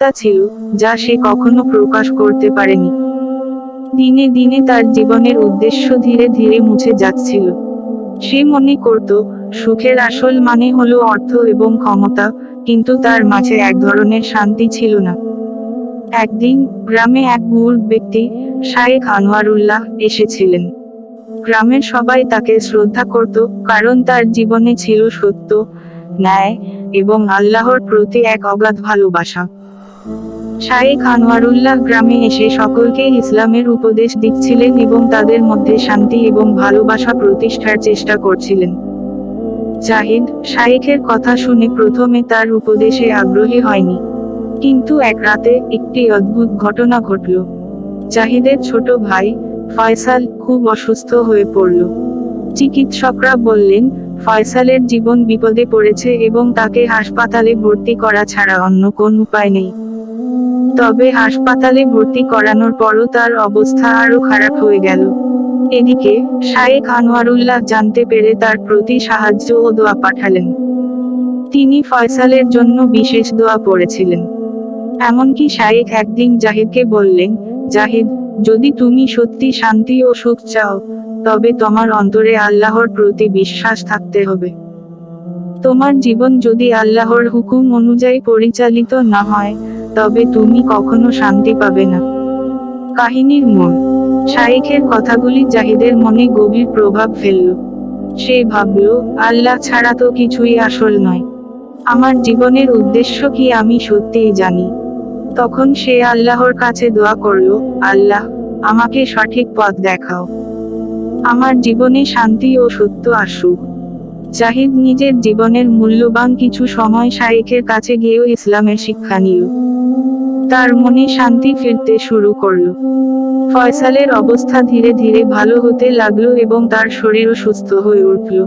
সত্তা ছিল যা সে কখনো প্রকাশ করতে পারেনি। দিনে দিনে তার জীবনের উদ্দেশ্য ধীরে ধীরে মুছে যাচ্ছিল। সে মনে করত, সুখের আসল মানে হলো অর্থ এবং ক্ষমতা, কিন্তু তার মাঝে এক ধরনের শান্তি ছিল না। একদিন গ্রামে এক বুড় ব্যক্তি, শায়েখ আনোয়ারুল্লাহ, এসেছিলেন। গ্রামের সবাই তাকে শ্রদ্ধা করত, কারণ তার জীবনে ছিল সত্য, ন্যায় এবং আল্লাহর প্রতি এক অগাধ ভালোবাসা। শায়েখ আনোয়ারুল্লাহ গ্রামে এসে সকলকে ইসলামের উপদেশ দিচ্ছিলেন এবং তাদের মধ্যে শান্তি এবং ভালোবাসা প্রতিষ্ঠার চেষ্টা করছিলেন। জাহিদ শায়েখের কথা শুনে প্রথমে তার উপদেশে আগ্রহী হয়নি। কিন্তু এক রাতে একটি অদ্ভুত ঘটনা ঘটল। জাহিদের ছোট ভাই ফয়সাল খুব অসুস্থ হয়ে পড়ল। চিকিৎসকরা বললেন, ফয়সালের জীবন বিপদে পড়েছে এবং তাকে হাসপাতালে ভর্তি করা ছাড়া অন্য কোন উপায় নেই। তবে হাসপাতালে ভর্তি করানোর পরও তার অবস্থা আরও খারাপ হয়ে গেল। এদিকে শায়েখ আনোয়ারুল্লাহ জানতে পেরে তার প্রতি সাহায্য ও দোয়া পাঠালেন। তিনি ফয়সালের জন্য বিশেষ দোয়া পড়েছিলেন। এমনকি শায়েখ একদিন জাহিদকে বললেন, জাহিদ, যদি তুমি সত্যি শান্তি ও সুখ চাও, তবে তোমার অন্তরে আল্লাহর প্রতি বিশ্বাস থাকতে হবে। তোমার জীবন যদি আল্লাহর হুকুম অনুযায়ী পরিচালিত না হয় তবে তুমি কখনো শান্তি পাবে না। কাহিনীর মোড়। শায়েখের কথাগুলি জাহিদের মনে গভীর প্রভাব ফেলল। সে ভাবল, আল্লাহ ছাড়া তো কিছুই আসল নয়। আমার জীবনের উদ্দেশ্য কি আমি সত্যিই জানি। তখন সে আল্লাহর কাছে দোয়া করল, আল্লাহ, আমাকে সঠিক পথ দেখাও। আমার জীবনে শান্তি ও সত্য আসুক। জাহিদ নিজের জীবনের মূল্যবান কিছু সময় শায়েখের কাছে গিয়েও ইসলামের শিক্ষা নিল। তার মনে শান্তি ফিরতে শুরু করল। ফয়সালের অবস্থা ধীরে ধীরে ভালো হতে লাগল এবং তার শরীরও সুস্থ হয়ে উঠল।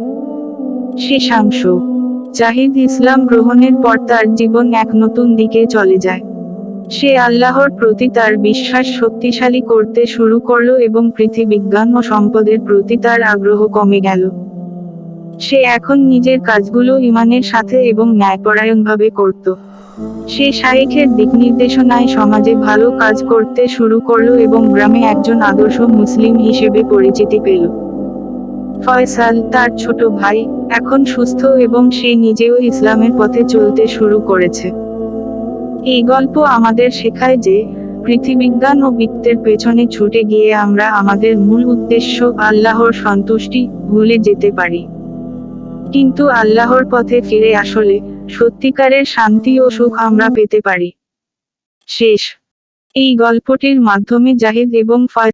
শেষাংশ জাহিদ ইসলাম গ্রহণের পর তার জীবন এক নতুন দিকে চলে যায়। সে আল্লাহর প্রতি তার বিশ্বাস শক্তিশালী করতে শুরু করল এবং পৃথিবীজ্ঞান ও সম্পদের প্রতি তার আগ্রহ কমে গেল। সে এখন নিজের কাজগুলো ইমানের সাথে এবং ন্যায়পরায়ণভাবে করত। সে শায়েখের দিক নির্দেশনায় সমাজে ভালো কাজ করতে শুরু করল এবং গ্রামে একজন আদর্শ মুসলিম হিসেবে পরিচিতি পেল। ফয়সাল, তার ছোট ভাই, এখন সুস্থ এবং সে নিজেও ইসলামের পথে চলতে শুরু করেছে। এই গল্প আমাদের শেখায় যে, পৃথিবীজ্ঞান ও বৃত্তের পেছনে ছুটে গিয়ে আমরা আমাদের মূল উদ্দেশ্য আল্লাহর সন্তুষ্টি ভুলে যেতে পারি। কিন্তু আল্লাহর পথে ফিরে আসলে সত্যিকারের শান্তি ও সুখ আমরা পেতে পারি। শেষ। এই গল্পটির মাধ্যমে জাহিদ এবং ফয়